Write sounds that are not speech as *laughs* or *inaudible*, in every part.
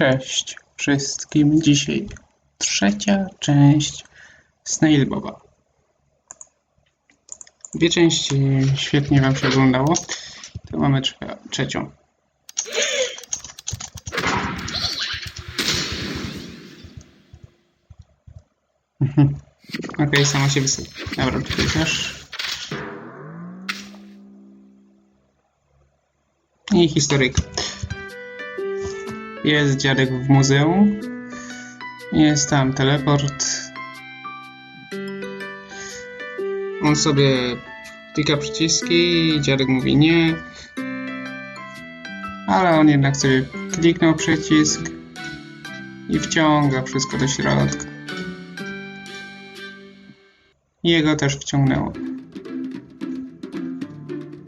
Cześć wszystkim. Dzisiaj trzecia część Snail Boba. Dwie części świetnie Wam się oglądało. To mamy trze- trzecią. Mhm. Okej, sama się wysyła. Dobra, tutaj też. I historyjka. Jest dziadek w muzeum. Jest tam teleport. On sobie klika przyciski dziadek mówi nie. Ale on jednak sobie kliknął przycisk i wciąga wszystko do środka. Jego też wciągnęło.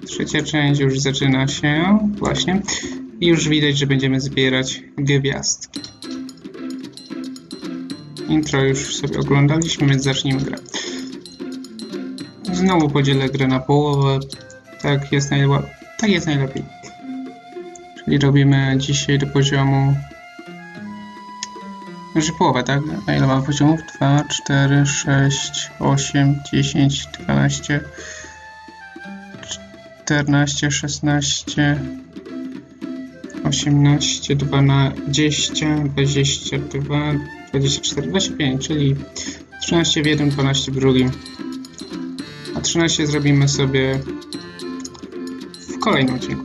Trzecia część już zaczyna się właśnie. I już widać, że będziemy zbierać gwiazdki. Intro już sobie oglądaliśmy, więc zacznijmy grę. Znowu podzielę grę na połowę. Tak jest, najła- tak jest najlepiej. Czyli robimy dzisiaj do poziomu... Znaczy połowę, tak? Na ile mamy poziomów? 2, 4, 6, 8, 10, 12, 14, 16, 18, 12, 22, 24, 25, czyli 13 w jednym, 12 w drugim. A 13 zrobimy sobie w kolejnym odcinku.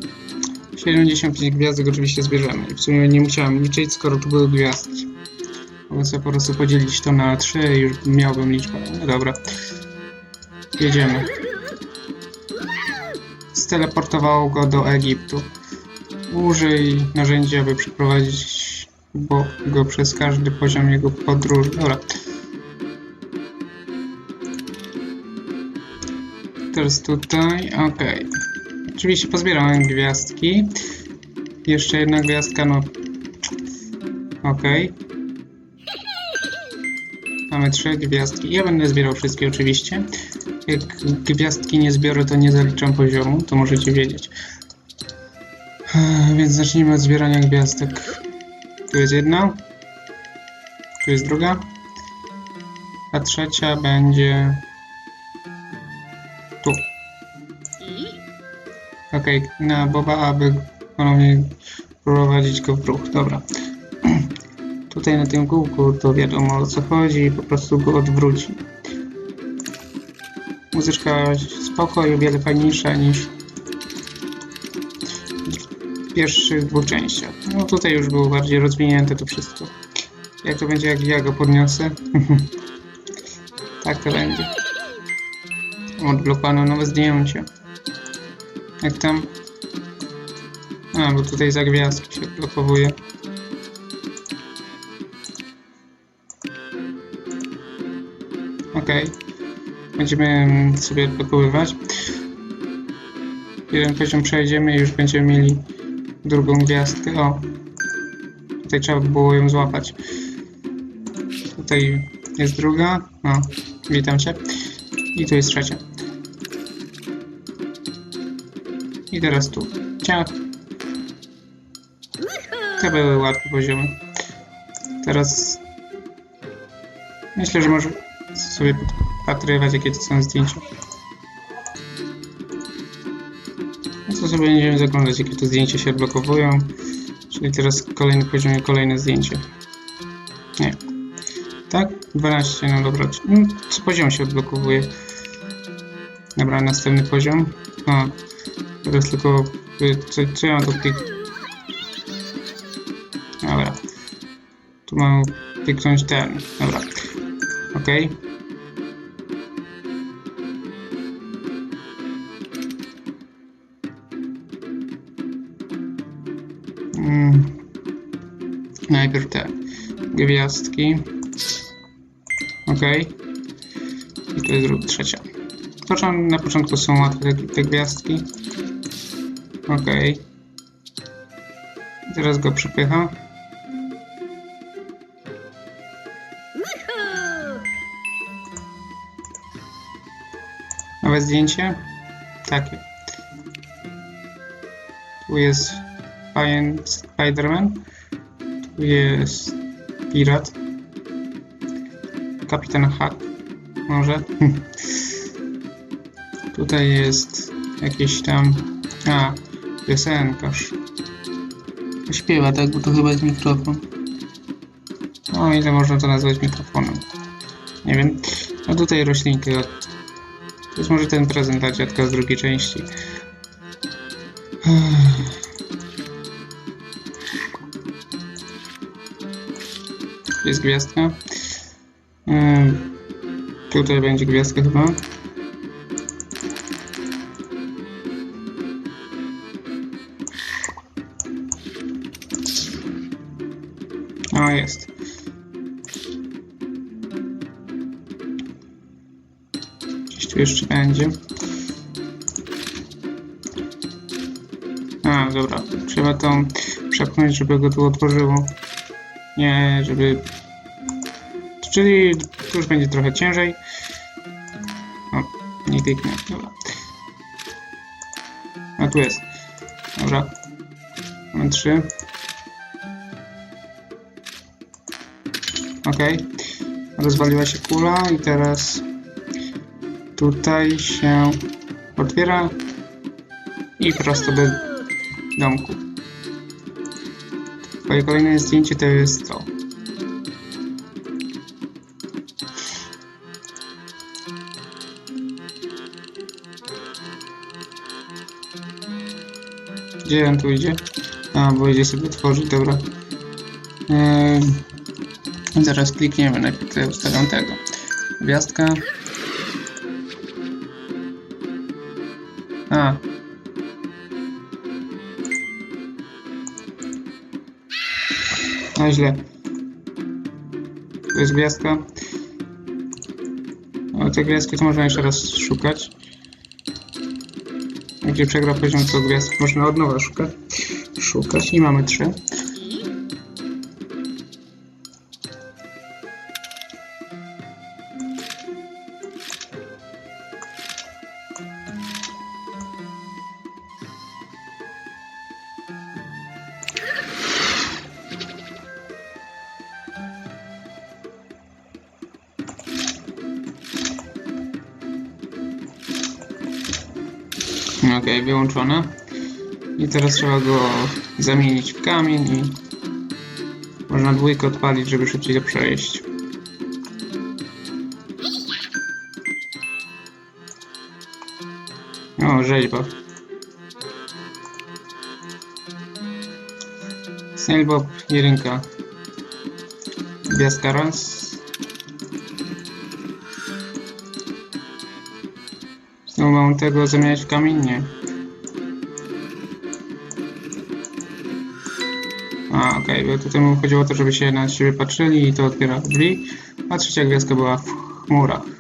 75 gwiazdek oczywiście zbierzemy. W sumie nie musiałem liczyć, skoro tu były gwiazdki. Mogę sobie po prostu podzielić to na 3 i już miałbym liczbę. No dobra. Jedziemy. Steleportowało go do Egiptu. Użyj narzędzia, aby przeprowadzić go przez każdy poziom jego podróży. Dobra. Teraz tutaj, ok. Oczywiście pozbierałem gwiazdki. Jeszcze jedna gwiazdka, no. Ok. Mamy trzy gwiazdki. Ja będę zbierał wszystkie oczywiście. Jak gwiazdki nie zbiorę, to nie zaliczam poziomu, to możecie wiedzieć. Więc zacznijmy od zbierania gwiazdek. Tu jest jedna. Tu jest druga. A trzecia będzie... Tu. Okej, na Boba, aby ponownie prowadzić go w ruch. Dobra. *clears throat* Tutaj na tym kółku to wiadomo o co chodzi, po prostu go odwróci. Muzyczka spoko i o wiele fajniejsza niż pierwszych dwóch częściach. No tutaj już było bardziej rozwinięte to wszystko. Jak to będzie, jak ja go podniosę? *laughs* tak to będzie. Odblokowano nowe zdjęcie. Jak tam? A, bo tutaj za gwiazdki się odblokowuje. Okej. Będziemy sobie odblokowywać. Jeden poziom przejdziemy i już będziemy mieli drugą gwiazdkę. O! Tutaj trzeba by było ją złapać. Tutaj jest druga. O, witam cię. I tu jest trzecia. I teraz tu. Ciach. To były łatwe poziomy. Teraz myślę, że może sobie podpatrywać, jakie to są zdjęcia. To sobie będziemy zaglądać, jakie to zdjęcia się odblokowują. Czyli teraz kolejny poziom kolejne zdjęcie. Nie. Tak? 12, no dobra. No, co poziom się odblokowuje. Dobra, następny poziom. A, teraz tylko... y, Co, co ja mam klik... Dobra. Tu mam kliknąć ten. Dobra. Okej. Mm. Najpierw te gwiazdki. Ok. I to jest trzecia. Począ- na początku są łatwe te, te gwiazdki. Ok. Teraz go przypycha. Nowe zdjęcie? Takie. Tu jest Spider-Man. Tu jest pirat. Kapitan Hack. Może? *laughs* Tutaj jest jakiś tam... A, piosenkarz. Śpiewa tak, bo to chyba jest mikrofon. O, ile można to nazwać mikrofonem? Nie wiem. A tutaj roślinki. To jest może ten prezent dla dziadka z drugiej części. Jest gwiazdka. Ym, Tutaj będzie gwiazdka chyba. O, jest. Gdzieś tu jeszcze będzie. A, dobra. Trzeba to przepchnąć, żeby go tu otworzyło. Nie, żeby... Czyli już będzie trochę ciężej. O, nie kliknę. Dobra. A tu jest. Dobra. Mamy trzy. Ok. Rozwaliła się kula i teraz tutaj się otwiera i prosto do domku. Twoje kolejne zdjęcie to jest to. Gdzie on tu idzie? A, bo idzie sobie tworzyć, dobra. Eee, zaraz klikniemy, najpierw tutaj ustawiam tego. Gwiazdka. A. No źle. To jest gwiazdka. O, te gwiazdki to można jeszcze raz szukać. Gdzie przegra poziom, to gwiazdki można od nowa szukać. Szukać i mamy trzy. Wyłączone. I teraz trzeba go zamienić w kamień i można dwójkę odpalić, żeby szybciej to przejść. O, rzeźba. Snail Bob, jedynka. Gwiazdka raz. Znowu mam tego zamieniać w kamień? Tutaj mu chodziło o to, żeby się na siebie patrzyli i to otwiera drzwi. A trzecia gwiazdka była w chmurach.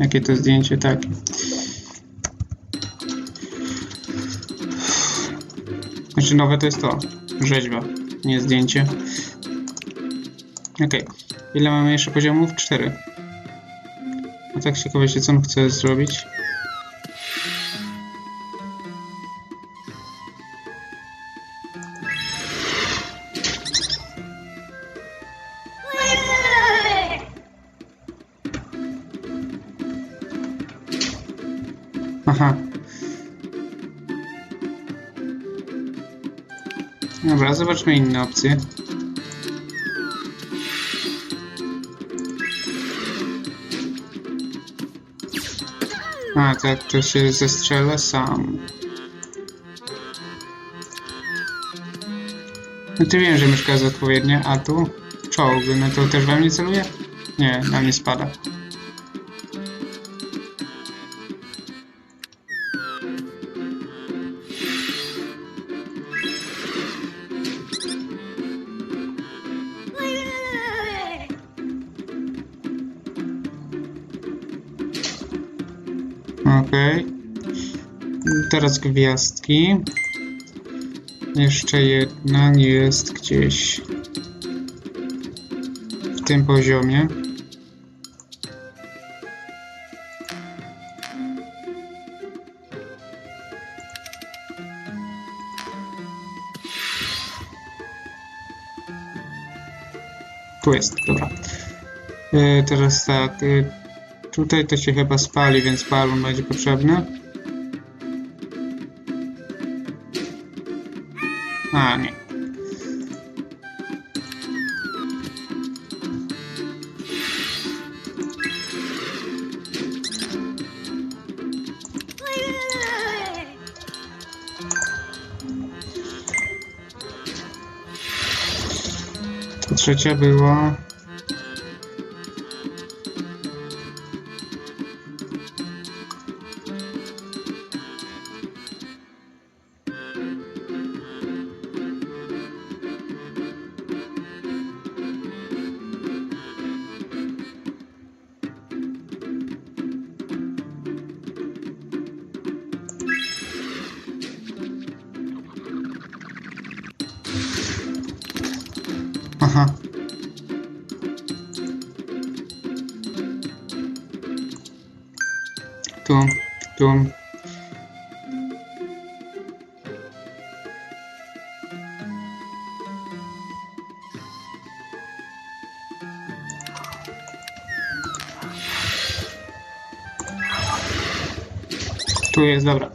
Jakie to zdjęcie? Tak. Znaczy nowe to jest to. Rzeźba, nie zdjęcie. Okej. Ile mamy jeszcze poziomów? Cztery. A tak ciekawe co on chce zrobić. Zobaczmy inne opcje. A, tak, to się zestrzela sam. No ty wiem, że myszka jest odpowiednia, a tu czołg, no to też we mnie celuje? Nie, na mnie spada. Teraz gwiazdki. Jeszcze jedna jest gdzieś w tym poziomie. Tu jest, dobra. E, teraz tak. E, tutaj to się chyba spali, więc balon będzie potrzebny. A, nie. Trzecia była. Aha. Tu, tu. Tu jest, dobra.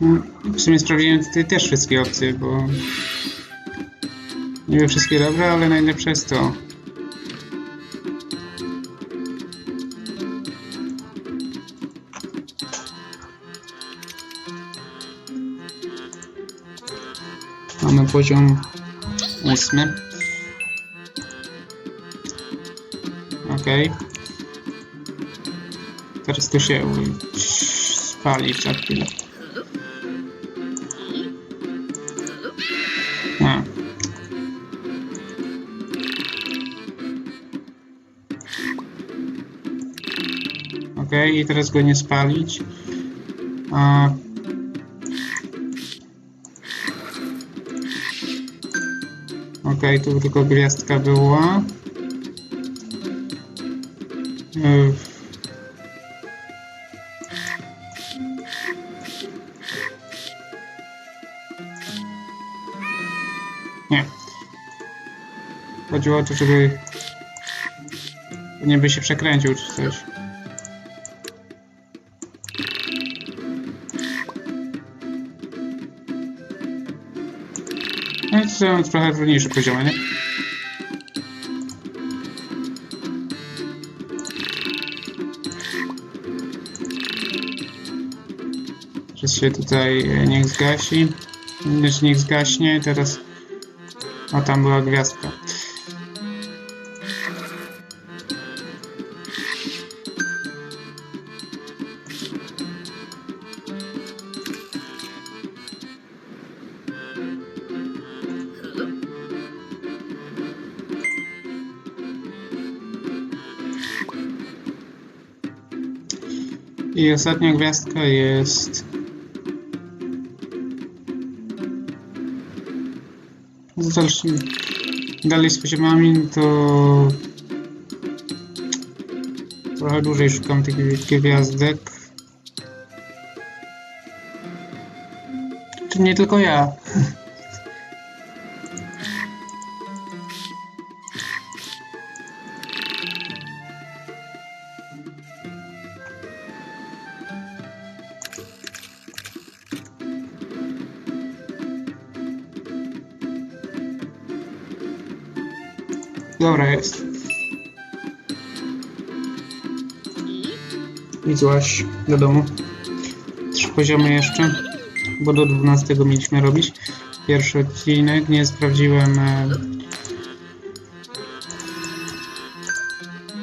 No, W sumie sprawdziłem tutaj też wszystkie opcje, bo niby wszystkie dobre, ale najlepsze jest to. Mamy poziom ósmy. Okej. Teraz to się spali za chwilę. I teraz go nie spalić. A... Ok, tu tylko gwiazdka była. Yy. Nie. Chodziło o to, żeby nie by się przekręcił czy coś. No i to trochę trudniejsze poziomy, nie? Teraz się tutaj e, niech zgasi. Znaczy niech zgaśnie. Teraz a tam była gwiazdka. Ostatnia gwiazdka jest z dalszym, dalej z poziomami, to trochę dłużej szukam tych gwiazdek. Czy nie tylko ja? *laughs* Dobra, jest. I złaś do domu. Trzy poziomy jeszcze, bo do 12 mieliśmy robić. Pierwszy odcinek, nie sprawdziłem... E...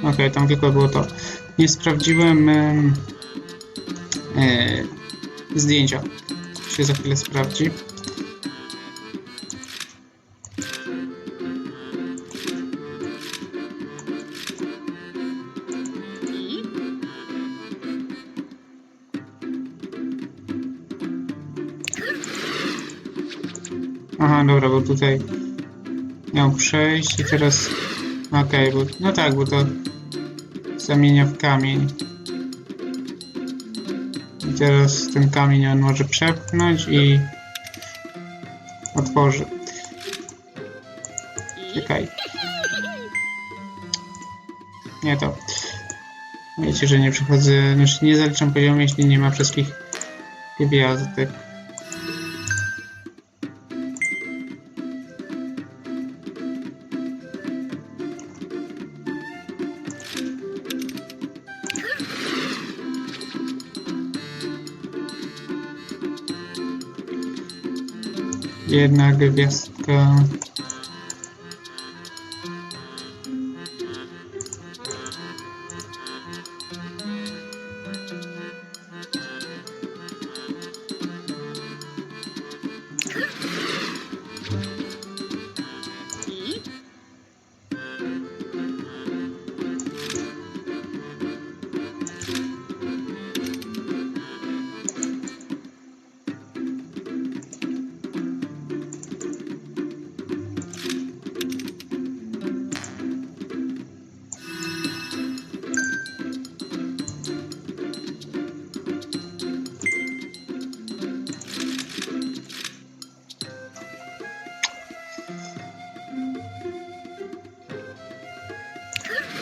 Okej, tam tylko było to. Nie sprawdziłem e... E... zdjęcia. Się za chwilę sprawdzi. Aha, dobra, bo tutaj miał przejść i teraz... Okej, bo... No tak, bo to zamienia w kamień. I teraz ten kamień on może przepchnąć i otworzy. Czekaj. Nie to. Wiecie, że nie przechodzę, znaczy nie zaliczam poziomu, jeśli nie ma wszystkich gwiazdek. Jedna gwiazdka.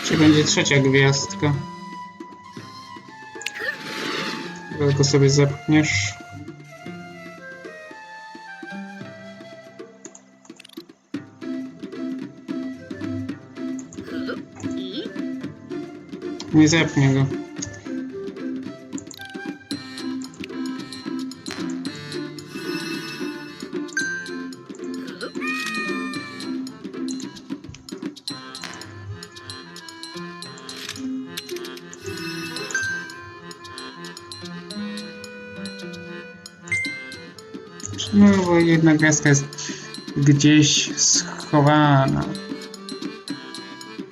Czy będzie trzecia gwiazdka? Tylko sobie zepchniesz. Nie zepnie go. Jedna gwiazdka jest gdzieś schowana.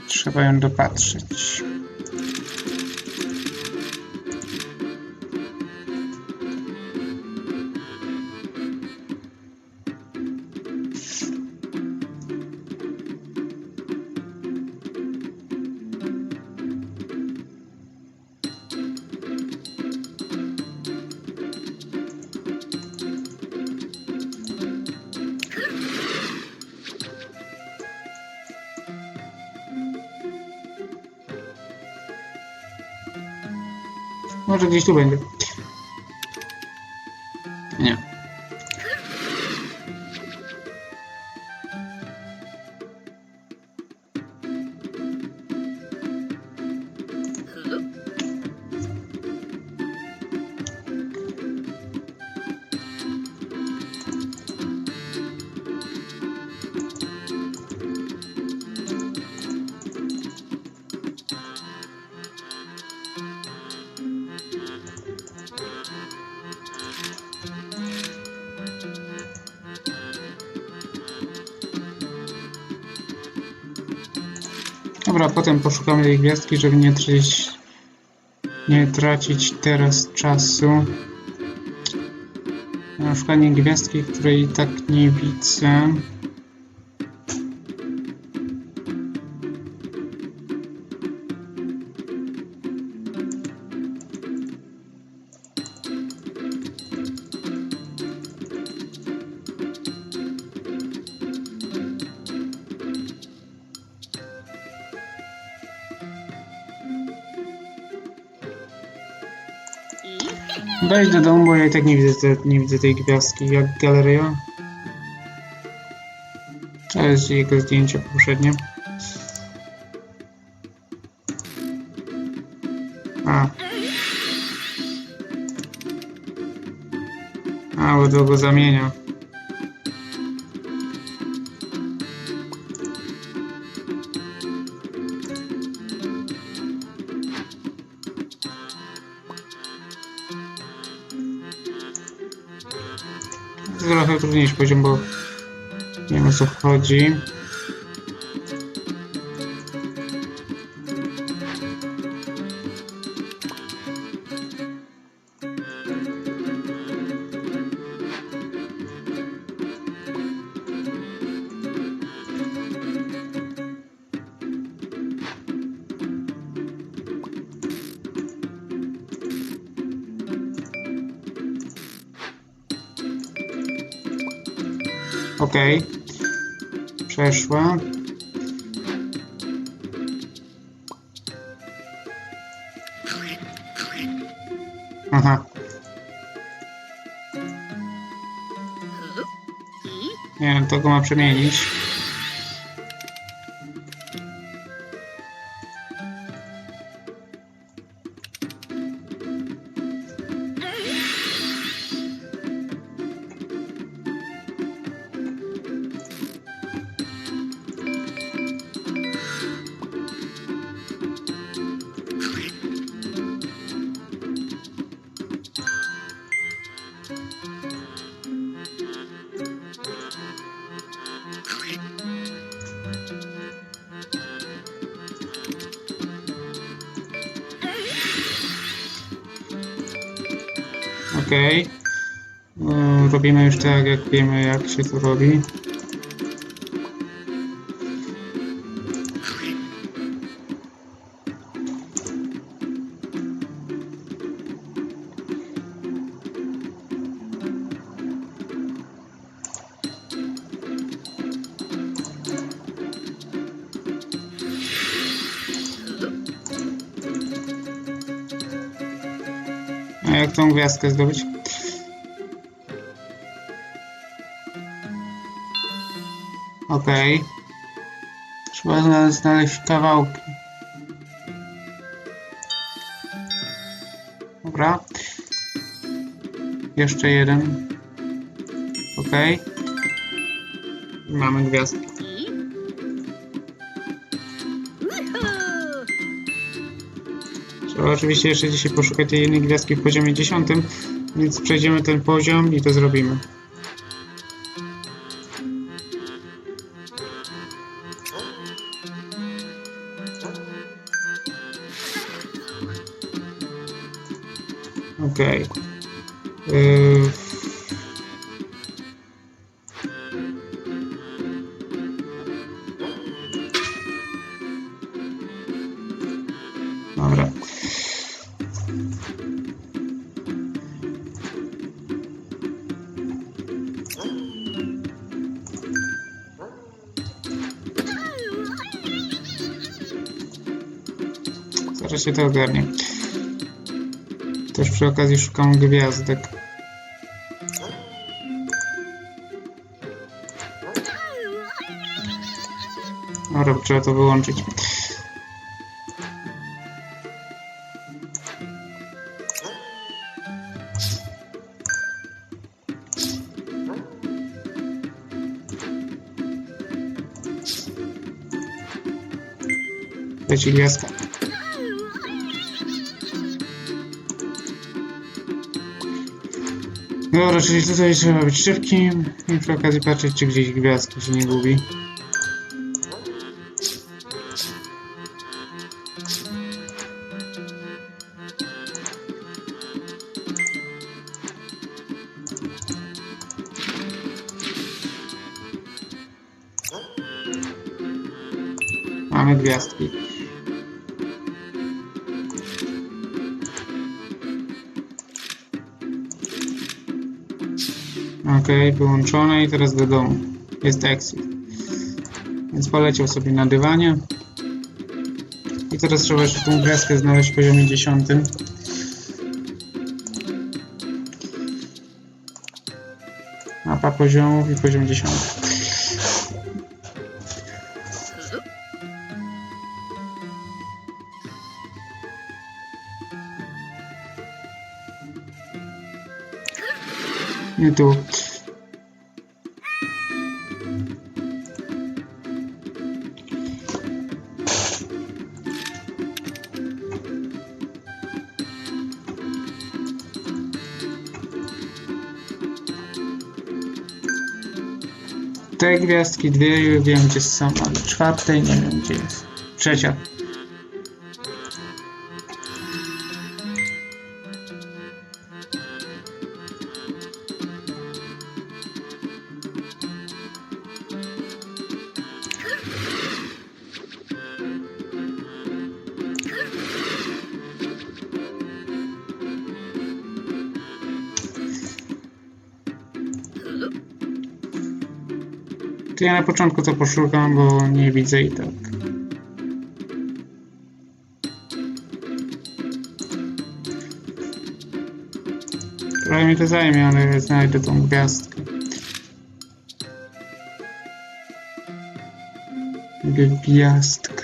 Trzeba ją dopatrzeć. Może gdzieś tu. Dobra, potem poszukamy tej gwiazdki, żeby nie tracić, nie tracić teraz czasu. Na szukanie gwiazdki, której i tak nie widzę. Widzę, nie widzę tej gwiazdki. Jak galeria? To jest jego zdjęcie poprzednie. A. A, bo zamienia. To trochę trudniejszy poziom, bo nie wiem o co chodzi. Okej. Przeszła. Aha. Nie wiem, to go ma przemienić. Okej. Mm, Robimy już tak, jak wiemy, jak się to robi. Tą gwiazdkę zdobyć? Okej. Trzeba zna- znaleźć kawałki. Dobra. Jeszcze jeden. Okej. Mamy gwiazdkę. Oczywiście jeszcze dzisiaj poszukać tej jednej gwiazdki w poziomie 10, więc przejdziemy ten poziom i to zrobimy. Zaraz się to ogarnie. Też przy okazji szukam gwiazdek. Dobra, trzeba to wyłączyć. Leci gwiazdka. Dobra, czyli tutaj trzeba być szybkim i przy okazji patrzeć, czy gdzieś gwiazdki się nie gubi. Mamy gwiazdki. Ok, wyłączone i teraz do domu. Jest exit. Więc poleciał sobie na dywanie. I teraz trzeba jeszcze tą gwiazdkę znaleźć w poziomie 10. Mapa poziomów i poziom 10. Nie tu. Te gwiazdki dwie wiem gdzie są, ale czwartej nie wiem gdzie jest. Trzecia. Ja na początku to poszukam, bo nie widzę i tak. Trochę mi to zajmie, ale znajdę tą gwiazdkę. Gwiazdkę.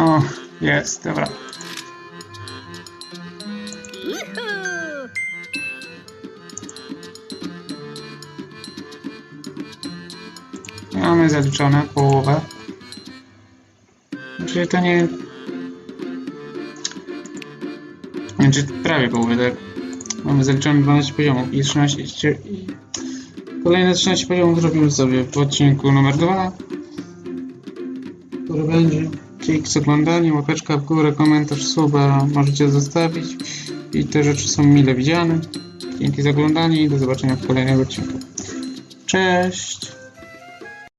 O, jest, dobra. Mamy zaliczone połowę. Czyli to nie... Znaczy prawie połowę, tak? Mamy zaliczone 12 poziomów i 13... I kolejne 13 poziomów zrobimy sobie w odcinku numer 2. Dzięki łapeczka w górę, komentarz, suba możecie zostawić. I te rzeczy są mile widziane. Dzięki za oglądanie i do zobaczenia w kolejnym odcinku. Cześć!